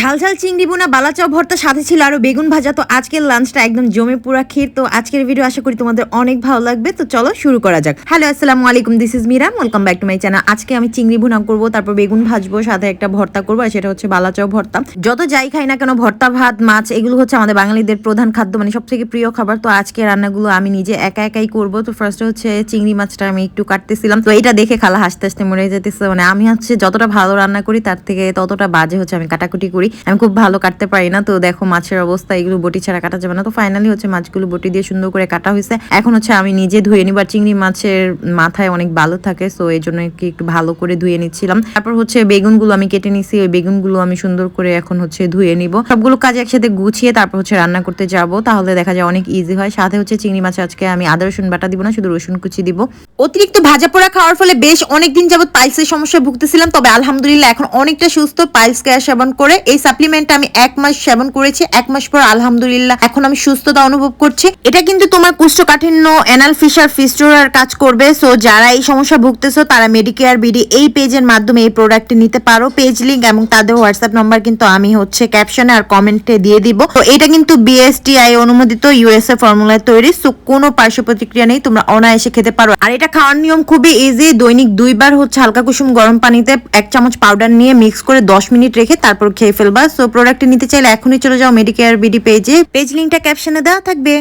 ঝাল ঝাল চিংড়ি বোনা, বালাচাও ভর্তা, সাথে ছিল আরও বেগুন ভাজা। তো আজকের লাঞ্চটা একদম জমে পুরা ক্ষীর। তো আজকের ভিডিও আশা করি তোমাদের অনেক ভালো লাগবে। তো চলো শুরু করা যাক। হ্যালো আসসালামু আলাইকুম this is Mira welcome back to my channel আজকে আমি চিংড়ি ভুনা করব, তারপর বেগুন ভাজবো, সাথে একটা ভর্তা করব, আর সেটা হচ্ছে বালাচাও ভর্তা। যত যাই খাই না কেন, ভর্তা, ভাত, মাছ, এগুলো হচ্ছে আমাদের বাঙালিদের প্রধান খাদ্য মানে সব থেকে প্রিয় খাবার। তো আজকে রান্নাগুলো আমি নিজে একা একাই করব। তো ফার্স্ট হচ্ছে চিংড়ি মাছটা আমি একটু কাটতেছিলাম। তো এটা দেখে খালা হাসতে হাসতে মরে যেতেছে। মানে আমি হচ্ছে যতটা ভালো রান্না করি, তার থেকে ততটা বাজে হচ্ছে আমি কাটাকুটি করি। আমি খুব ভালো কাটতে পারি না। তো দেখো মাছের অবস্থা, এগুলো বটি ছাড়া কাটা যাবে না। তো ফাইনালি হচ্ছে মাছগুলো বটি দিয়ে সুন্দর করে কাটা হয়েছে। এখন হচ্ছে আমি নিজে ধুয়ে নিবার চিংড়ি মাছের মাথায় অনেক ভালো থাকে সো এই জন্য কি একটু ভালো করে ধুয়ে নিচ্ছিলাম। তারপর হচ্ছে বেগুনগুলো আমি কেটে নিছি। ওই বেগুনগুলো আমি সুন্দর করে এখন হচ্ছে ধুয়ে নিব। সবগুলো কাজ একসাথে গুছিয়ে তারপর হচ্ছে রান্না করতে যাব। তাহলে দেখা যায় অনেক ইজি হয়। সাথে হচ্ছে চিংড়ি মাছ আজকে আমি আদা, রসুন বাটা দিব না, শুধু রসুন কুচি দিব। অতিরিক্ত ভাজা পোড়া খাওয়ার ফলে বেশ অনেকদিন যাবত পাইলসের সমস্যায় ভুগতেছিলাম। তবে আলহামদুলিল্লাহ এখন অনেকটা সুস্থ। পাইলস কেয়ার সেবন করে এই সাপ্লিমেন্টটা আমি এক মাস সেবন করেছি, এক মাস পর আলহামদুলিল্লাহ এখন আমি সুস্থতা অনুভব করছি। এটা কিন্তু তোমার কুষ্ঠকাঠিন্য অ্যানাল ফিশার ফিস্টোরার কাজ করবে। সো যারা এই সমস্যা ভুগতেছো, তারা মেডিকেয়ার বিডি এই পেজের মাধ্যমে এই প্রোডাক্টটি নিতে পারো। পেজ লিঙ্ক এবং তাদের হোয়াটসঅ্যাপ নাম্বার কিন্তু আমি হচ্ছে ক্যাপশনে আর কমেন্টে দিয়ে দিব। তো এটা কিন্তু বিএসটিআই অনুমোদিত ইউএসএ ফর্মুলায় তৈরি। সো কোনো পার্শ্ব প্রতিক্রিয়া নেই, তোমরা অনায়াসে খেতে পারো। আর এটা খাওয়ার নিয়ম খুবই ইজি দৈনিক দুইবার হচ্ছে হালকা কুসুম গরম পানিতে এক চামচ পাউডার নিয়ে মিক্স করে দশ মিনিট রেখে তারপর খেয়ে ফেলবা। সো প্রোডাক্টটি নিতে চাইলে এখনই চলে যাও মেডিকেয়ার বিডি পেজে পেজ লিঙ্কটা ক্যাপশনে দেওয়া থাকবে।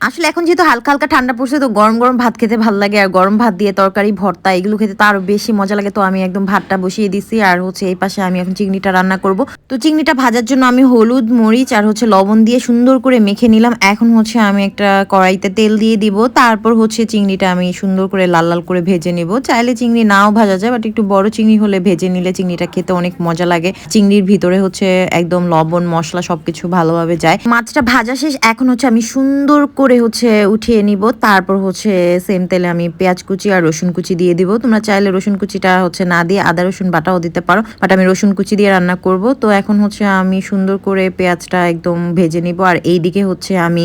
আসলে এখন যেহেতু হালকা হালকা ঠান্ডা পড়ছে, তো গরম গরম ভাত খেতে ভালো লাগে, আর গরম ভাত দিয়ে তরকারি, ভর্তা, এগুলো খেতে তো আরও বেশি মজা লাগে। তো আমি একদম ভাতটা বসিয়ে দিছি, আর হচ্ছে এই পাশে আমি এখন চিংড়িটা রান্না করব। তো চিংড়িটা ভাজার জন্য আমি হলুদ, মরিচ, আর হচ্ছে লবণ দিয়ে সুন্দর করে মেখে নিলাম। এখন হচ্ছে আমি একটা কড়াইতে তেল দিয়ে দিব, তারপর হচ্ছে চিংড়িটা আমি সুন্দর করে লাল লাল করে ভেজে নিব। চাইলে চিংড়ি নাও ভাজা যায়, বাট একটু বড় চিংড়ি হলে ভেজে নিলে চিংড়িটা খেতে অনেক মজা লাগে। চিংড়ির ভিতরে হচ্ছে একদম লবণ, মশলা সবকিছু ভালোভাবে যায়। মাছটা ভাজা শেষ, এখন হচ্ছে আমি সুন্দর করে হচ্ছে উঠিয়ে নিব। তারপর হচ্ছে সেম তেলে আমি পেঁয়াজ কুচি আর রসুন কুচি দিয়ে দিব। তোমরা চাইলে রসুন কুচিটা হচ্ছে না দিয়ে আদা, রসুন বাটাও দিতে পারো। বাট আমি রসুন কুচি দিয়ে রান্না করব। তো এখন হচ্ছে আমি সুন্দর করে পেঁয়াজটা একদম ভেজে নিব। আর এই দিকে হচ্ছে আমি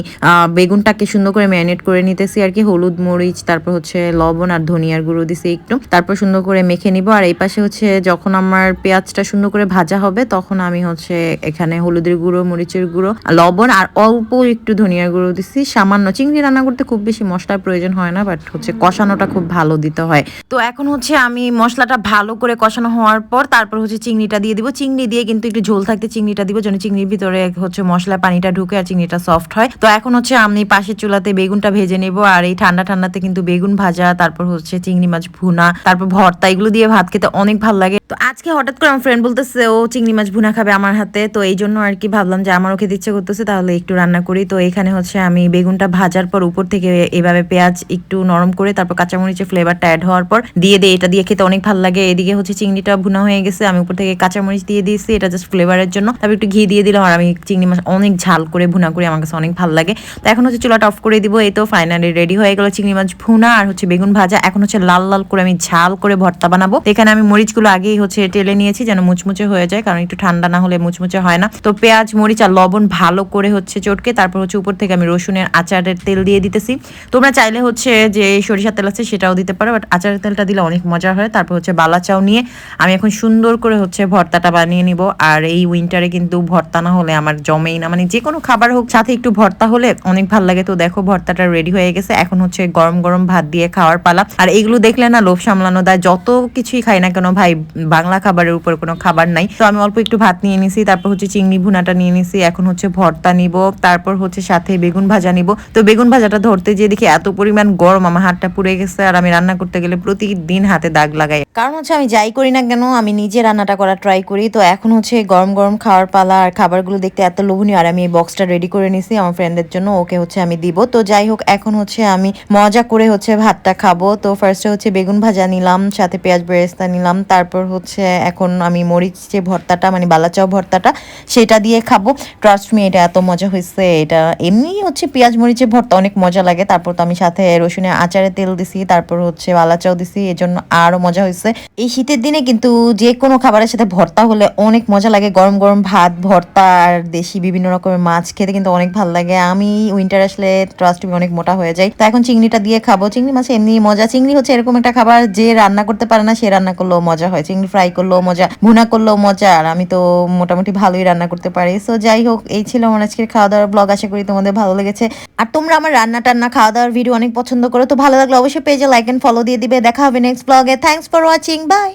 বেগুনটাকে সুন্দর করে ম্যারিনেট করে নিতেছি আর কি। হলুদ, মরিচ, তারপর হচ্ছে লবণ আর ধনিয়ার গুঁড়ো দিছি একটু। তারপর সুন্দর করে মেখে নিব। আর এই পাশে হচ্ছে যখন আমার পেঁয়াজটা সুন্দর করে ভাজা হবে, তখন আমি হচ্ছে এখানে হলুদের গুঁড়ো, মরিচের গুঁড়ো লবণ আর অল্প একটু ধনিয়ার গুঁড়ো দিছি। সামান্য চিংড়ি রান্না করতে খুব বেশি মশলার প্রয়োজন হয় না বাট হচ্ছে কষানোটা খুব ভালো দিতে হয়। তো এখন হচ্ছে আমি মশলাটা ভালো করে কষানো হওয়ার পর তারপর হচ্ছে চিংড়িটা দিয়ে দিব। চিংড়ি দিয়ে কিন্তু একটু ঝোল থাকতে চিংড়িটা দিব যেন চিংড়ির ভিতরে হচ্ছে মশলা পানিটা ঢুকে আর চিংড়িটা সফট হয়। তো এখন হচ্ছে আমি পাশের চুলাতে বেগুনটা ভেজে নেব আর এই ঠান্ডা ঠান্ডাতে কিন্তু বেগুন ভাজা, তারপর হচ্ছে চিংড়ি মাছ ভুনা, তারপর ভর্তা এগুলো দিয়ে ভাত খেতে অনেক ভালো লাগে। তো আজকে হঠাৎ করে আমার ফ্রেন্ড বলতেছে, ও চিংড়ি মাছ ভুনা খাবে আমার হাতে। তো এই জন্য আর কি ভাবলাম যে আমারও খেতে ইচ্ছে করতেছে, তাহলে একটু রান্না করি। তো এখানে হচ্ছে আমি বেগুনটা ভাজার পর উপর থেকে এভাবে পেঁয়াজ একটু নরম করে, তারপর কাঁচামরিচের ফ্লেভারটা অ্যাড হওয়ার পর দিয়ে দিয়ে এটা দিয়ে খেতে অনেক ভালো লাগে। এদিকে হচ্ছে চিংড়িটা ভুনা হয়ে গেছে। আমি উপর থেকে কাঁচামরিচ দিয়ে দিয়েছি। এটা জাস্ট ফ্লেভারের জন্য। তারপর একটু ঘি দিয়ে দিলাম। আর আমি চিংড়ি মাছ অনেক ঝাল করে ভুনা করি। আমার কাছে অনেক ভালো লাগে। তো এখন হচ্ছে চুলাটা অফ করে দিব। এই তো ফাইনালি রেডি হয়ে গেল চিংড়ি মাছ ভুনা আর হচ্ছে বেগুন ভাজা। এখন হচ্ছে লাল লাল করে আমি ঝাল করে ভর্তা বানাবো। এখানে আমি মরিচগুলো আগেই হচ্ছে টেলে নিয়েছি যেন মুচমুচে হয়ে যায়, কারণ একটু ঠান্ডা না হলে মুচমুচে হয় না। তো পেঁয়াজ, মরিচ আর লবণ ভালো করে হচ্ছে চটকে, তারপর হচ্ছে উপর থেকে আমি রসুনের আচারের তেল দিয়ে দিতেছি। তোমরা চাইলে হচ্ছে যে সরিষার তেল আছে সেটাও দিতে পারো বাট আচারের তেলটা দিলে অনেক মজা হয়। তারপর হচ্ছে বালা চাও নিয়ে আমি এখন সুন্দর করে হচ্ছে ভর্তাটা বানিয়ে নিব। আর এই উইন্টারে কিন্তু ভর্তা না হলে আমার জমেই না। মানে যে কোনো খাবার হোক, সাথে একটু ভর্তা হলে অনেক ভালো লাগে। তো দেখো ভর্তাটা রেডি হয়ে গেছে। এখন হচ্ছে গরম গরম ভাত দিয়ে খাওয়ার পালা। আর এইগুলো দেখলে না লোভ সামলানো দেয়। যত কিছুই খাই না কেন, ভাই, বাংলা খাবারের উপর কোনো খাবার নাই। তো আমি অল্প একটু ভাত নিয়ে নিছি। তারপর হচ্ছে চিংড়ি ভুনাটা নিয়ে নিছি। এখন হচ্ছে ভর্তা নিব। তারপর হচ্ছে সাথে বেগুন ভাজা নিব। তো বেগুন ভাজাটা ধরতে যেয়ে দেখি এত পরিমাণ গরম, আমার হাতটা পুড়ে গেছে আর আমি রান্না করতে গেলে প্রতিদিন হাতে দাগ লাগাই। কারণ হচ্ছে আমি যাই করি না কেন, আমি নিজে রান্নাটা করা ট্রাই করি। তো এখন হচ্ছে গরম গরম খাওয়ার পালা আর খাবারগুলো দেখতে এত লোভনীয় আর আমি এই বক্সটা রেডি করে নিছি আমার ফ্রেন্ডের জন্য, ওকে হচ্ছে আমি দিব। তো যাই হোক, এখন হচ্ছে আমি মজা করে হচ্ছে ভাতটা খাব। তো ফার্স্টে হচ্ছে বেগুন ভাজা নিলাম, সাথে পেঁয়াজ বেরেস্তা নিলাম, তারপর হচ্ছে এখন আমি মরিচ যে ভর্তাটা মানে বালাচাও ভর্তাটা, সেটা দিয়ে খাব। ট্রাস্ট মি এটা এত মজা হয়েছে এটা এমনি হচ্ছে পেঁয়াজ, মরিচ মরিচের ভর্তা অনেক মজা লাগে। তারপর তো আমি সাথে রসুনের আচারে তেল দিছি, তারপর হচ্ছে বালাচাও দিছি এই জন্য আরও মজা হয়েছে এই শীতের দিনে কিন্তু যে কোনো খাবারের সাথে ভর্তা হলে অনেক মজা লাগে। গরম গরম ভাত, ভর্তা আর দেশি বিভিন্ন রকমের মাছ খেতে কিন্তু অনেক ভালো লাগে। আমি উইন্টার আসলে ট্রাস্ট অনেক মোটা হয়ে যায় তো এখন চিংড়িটা দিয়ে খাব। চিংড়ি মাছ এমনি মজা। চিংড়ি হচ্ছে এরকম একটা খাবার যে রান্না করতে পারে না, সে রান্না করলেও মজা হয়। চিংড়ি ফ্রাই করলেও মজা, ভুনা করলেও মজা। আর আমি তো মোটামুটি ভালোই রান্না করতে পারি। সো যাই হোক, এই ছিল আমার আজকের খাওয়া দাওয়ার ব্লগ আশা করি তোমাদের ভালো লেগেছে। আর তোমরা আমার রান্না টান্না খাওয়া দাওয়ার ভিডিও অনেক পছন্দ করো, তো ভালো লাগলে অবশ্যই পেজে লাইক এন্ড ফলো দিয়ে দিবে। দেখা হবে নেক্সট ব্লগে থ্যাংকস ফর ওয়াচিং বাই